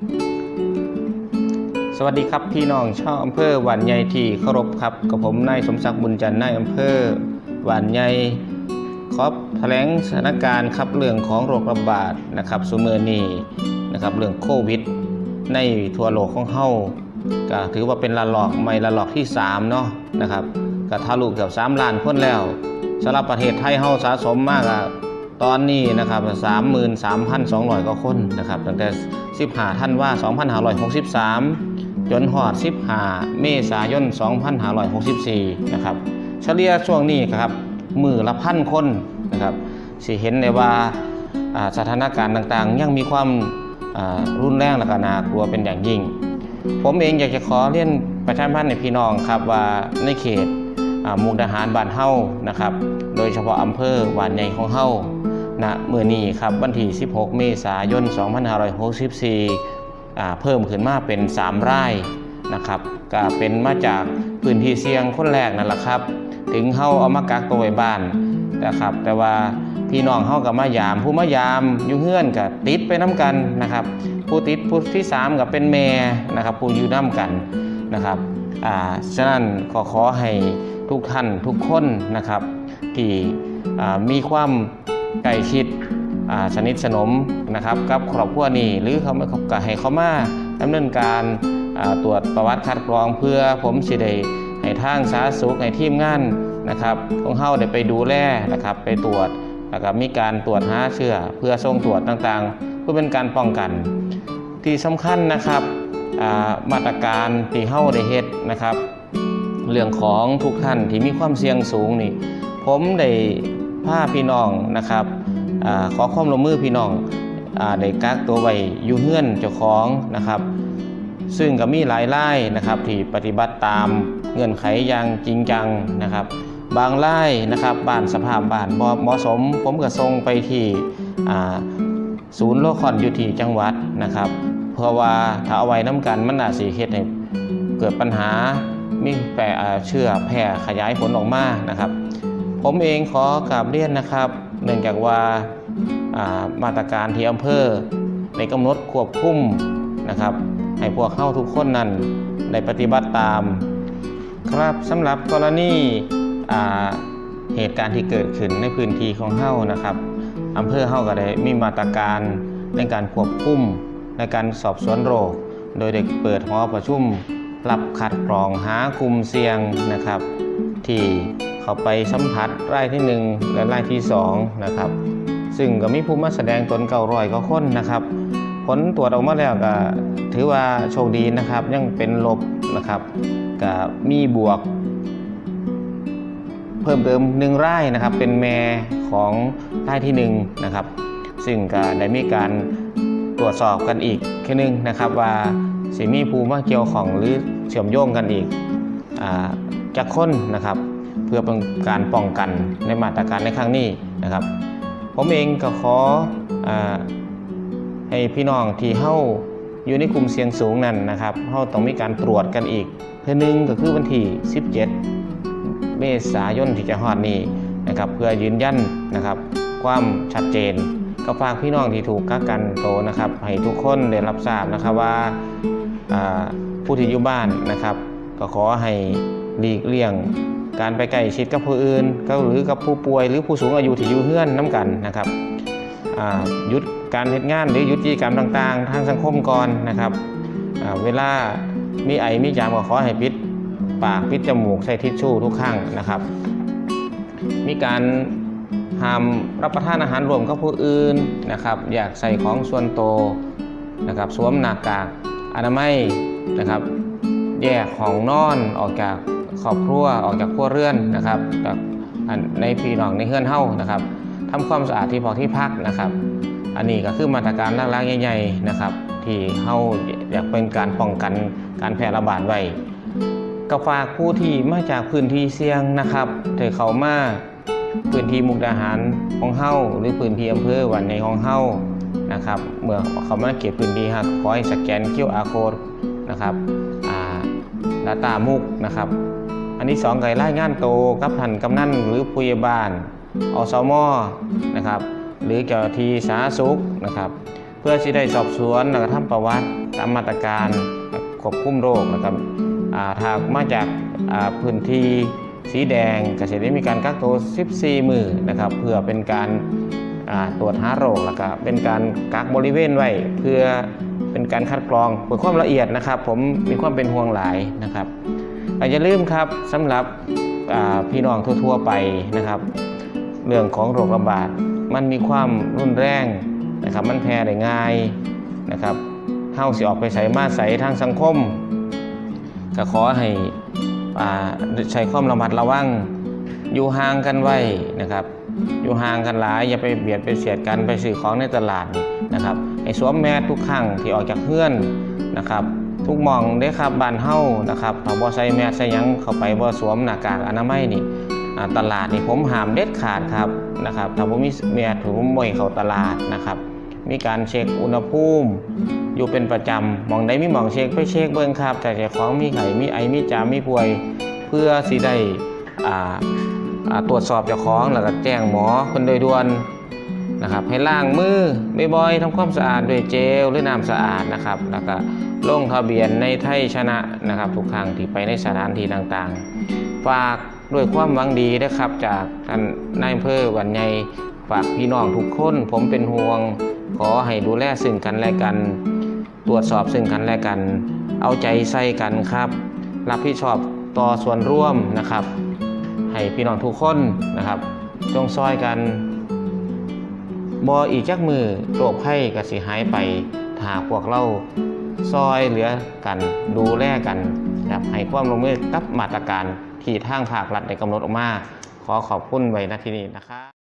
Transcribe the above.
สวัสดีครับพี่น้องชาวอำเภอหวานใหญ่ที่เคารพครับกับผมนายสมศักดิ์บุญจันทร์นายอำเภอหวานใหญ่ขอแถลงสถานการณ์ครับเรื่องของโรคระบาดนะครับสุเมอนีนะครับเรื่องโควิด ในทั่วโลกของเฮาก็ถือว่าเป็นระลอกใหม่ระลอกที่3เนาะนะครับก็ทะลุเกือบ3ล้านคนแล้วสำหรับประเทศไทยเฮาสะสมมากอะ ตอนนี้นะครับ33,200กว่าคนนะครับตั้งแต่ 15ธันว่า 2563 จนหอด 15 เมษายน 2564 นะครับ เฉลี่ยช่วงนี้ครับมือละพันคนนะครับสิเห็นได้ว่าสถานการณ์ต่างๆ ยังมีความรุนแรงและก็น่ากลัวเป็นอย่างยิ่ง ผมเองอยากจะขอเรียนประชาพันในพี่น้องครับว่าในเขตมุกดาหารบ้านเฮานะครับ โดยเฉพาะอำเภอหวานใหญ่ของเฮา ณเมื่อนี้ครับวันที่ 16 เมษายน 2564 เพิ่มขึ้นมาเป็น3รายนะครับก็เป็นมาจากพื้นที่เสี่ยงคนแรกนั่นแหละครับ ถึงเฮาเอามากักตัวไว้บ้านนะครับ แต่ว่าพี่น้องเฮากับมายาม ผู้มายามอยู่เฮือนกับติดไปน้กันนะครับ ผู้ติดผู้ที่3กับเป็นแม่นะครับ ผู้อยู่น้กันนะครับอ่าฉะนั้นขอขอให้ทุกท่านทุกคนนะครับ ที่มีความ ใกล้ชิดสนิทสนมนะครับกับครอบครัวนี้หรือเขาไม่ก็ให้เขามาดำเนินการตรวจประวัติคัดกรองเพื่อผมสิได้ให้ทางสาธารณสุขให้ทีมงานนะครับของเฮาได้ไปดูแลนะครับไปตรวจแล้วก็มีการตรวจหาเชื้อเพื่อส่งตรวจต่างๆ เพื่อเป็นการป้องกัน ที่สำคัญนะครับมาตรการที่เฮาได้เฮ็ดนะครับ เรื่องของทุกท่านที่มีความเสี่ยงสูงนี่ผมได้ พาพี่น้องนะครับอขอความร่วมมือพี่น้องอได้กักตัวไว้อยู่เฮือนเจ้าของนะครับ ซึ่งก็มีหลายรายนะครับที่ปฏิบัติตามเงื่อนไขอย่างจริงจังนะครับ บางรายนะครับบ้านสภาพบ้านเหมาะสม ผมก็ส่งไปที่ศูนย์โลคอนอยู่ที่จังหวัดนะครับ เพราะว่าถ้าเอาไว้น้ำกันมันอาจสิเฮ็ดให้เกิดปัญหามีแปรอ่เชื้อแพร่ขยายผลออกมานะครับ ผมเองขอกราบเรียนนะครับ เนื่องจากว่าามาตรการที่อำเภอในกำหนดควบคุมนะครับ ให้พวกเข้าทุกคนนั้นได้ปฏิบัติตาม ครับสำหรับกรณีเหตุการณ์ที่เกิดขึ้นในพื้นที่ของเฮานะครับอำเภอเฮาก็ได้มีมาตรการในการควบคุมในการสอบสวนโรค โดยเด็กเปิดหอประชุมรับคัดกรองหากลุ่มเสี่ยงนะครับ ที่ เขาไปสัมผัสไรายที่ 1 และไรายที่2นะครับซึ่งก็มีผู้มาแสดงตนเก่าร้อยก็ค้นนะครับ ผลตรวจออกมาแล้วก็ถือว่าโชคดีนะครับยังเป็นลบนะครับก็มีบวก เพิ่มเติมหนึ่งไรายนะครับ เป็นแม่ของไรายที่หนึ่งนะครับซึ่งก็ได้มีการตรวจสอบกันอีกแค่นึงนะครับว่าสิมีภูมาเกี่ยวของหรือเชื่อมโยงกันอีกอจากคนนะครับ พื่อเป็นการป้องกันในมาตรการในครั้งนี้นะครับ ผมเองก็ขออให้พี่น้องที่เฮ้าอยู่ในกลุ่มเสี่ยงสูงนั่นนะครับเฮ้าต้องมีการตรวจกันอีกเพื่อหนึงก็คือวันที่ 17 เมษายนที่จะฮอดนี้นะครับเพื่อยืนยันนะครับ ความชัดเจนก็ฝากพี่น้องที่ถูกกักกันโตนะครับ ให้ทุกคนได้รับทราบนะครับว่าอ่าผู้ที่อยู่บ้านนะครับ ก็ขอให้หลีกเลี่ยง การไปใกล้ชิดกับผู้อื่นก็หรือกับผู้ป่วยหรือผู้สูงอายุที่อยู่เฮือนน้กันนะครับหยุดการเหตุงานหรือหยุดกิจกรรมต่างๆ ทางสังคมก่อนนะครับเวลามีไอมีจามก็ขอให้ปิดปากปิดจมูกใส่ทิชชู่ทุกครั้งนะครับ มีการห้ามรับประทานอาหารรวมกับผู้อื่นนะครับ อยากใส่ของส่วนโตวนะครับ สวมหน้ากากอนามัยนะครับ แยกของนอนออกจาก ครอบครัวออกจากครัวเรือนนะครับจากในพี่น้องในเฮือนเฮ้านะครับทำความสะอาดที่พอที่พักนะครับ อันนี้ก็คือมาตรการล่างๆใหญ่ๆนะครับ ที่เฮ้าอยากเป็นการป้องกันการแพร่ระบาดไว้ก็ฝากผู้ที่มาจากพื้นที่เสี่ยงนะครับถ้าเขามาพื้นที่มุกดาหารของเฮ้าหรือพื้นที่อำเภอวันในของเฮ้านะครับ เมื่อเขามาเก็บพื้นที่ครับขอให้สแกน QR code นะครับอ่าดาตามุกนะครับ อันที่สองไก่ไล่งานโตกับท่านกำนันหรือผู้ใหญ่บ้านอสมนะครับหรือเจ้าทีสาสุขนะครับเพื่อสิได้สอบสวนแล้วก็ทำประวัติตามมาตรการควบคุมโรคนะครับอ่าถ้ามาจากพื้นที่สีแดงก็จะได้มีการกักตัว 14 มือนะครับเพื่อเป็นการตรวจหาโรคแล้วก็เป็นการกักบริเวณไว้เพื่อเป็นการคัดกรองเพื่อความละเอียดนะครับ ผมมีความเป็นห่วงหลายนะครับ อาอย่าลืมครับสำหรับพี่น้องทั่วๆไปนะครับ เรื่องของโรคระบาดมันมีความรุนแรงนะครับ มันแพร่ได้ง่ายนะครับเฮาสิออกไปใส่มาใส่ทางสังคม ก็ขอให้อ่าใช้ความระมัดระวังอยู่ห่างกันไว้นะครับ อยู่ห่างกันหลายอย่าไปเบียดไปเสียดกันไปซื้อของในตลาดนี่นะครับให้สวมแมสทุกครั้งที่ออกจากเพื่อนนะครับ ทุกหมองได้ครับบ้านเฮานะครับถ้าบ่ใส่แมสใส่หยังเข้าไปบ่สวมหน้ากากอนามัยนี่ตลาดนี่ผมห้ามเด็ดขาดครับนะครับถ้าผมมีเมียถือผมบ่ให้เข้าตลาดนะครับ มีการเช็คอุณหภูมิ อยู่เป็นประจำหมองใดมีหมองเช็คไปเช็คเบิ่งครับแต่เจ้าของมีไข้มีไอมีจามมีป่วยเพื่อสิได้ตรวจสอบเจ้าของแล้วก็แจ้งหมอคนโดยด่วนนะครับให้ล้างมือบ่อยๆทำความสะอาดด้วยเจลหรือน้ำสะอาดนะครับแล้วก็ ลงทะเบียนในไทยชนะนะครับทุกครั้งที่ไปในสถานที่ต่างๆ ฝากด้วยความหวังดีนะครับจากท่านนายอำเภอวันใหญ่ฝากพี่น้องทุกคน ผมเป็นห่วง ขอให้ดูแลซึ่งกันและกัน ตรวจสอบซึ่งกันและกัน เอาใจใส่กันครับ รับผิดชอบต่อส่วนร่วมนะครับ ให้พี่น้องทุกคนนะครับ จงซอยกันบออีกจักมือโรคไข้กระสิหายไป ถ้าพวกเราซอยเหลือกันดูแลกันนะครับให้ความร่วมมือกับมาตรการที่ทางภาครัฐได้กำหนดออกมา ขอขอบคุณไว้ณที่นี้นะคะ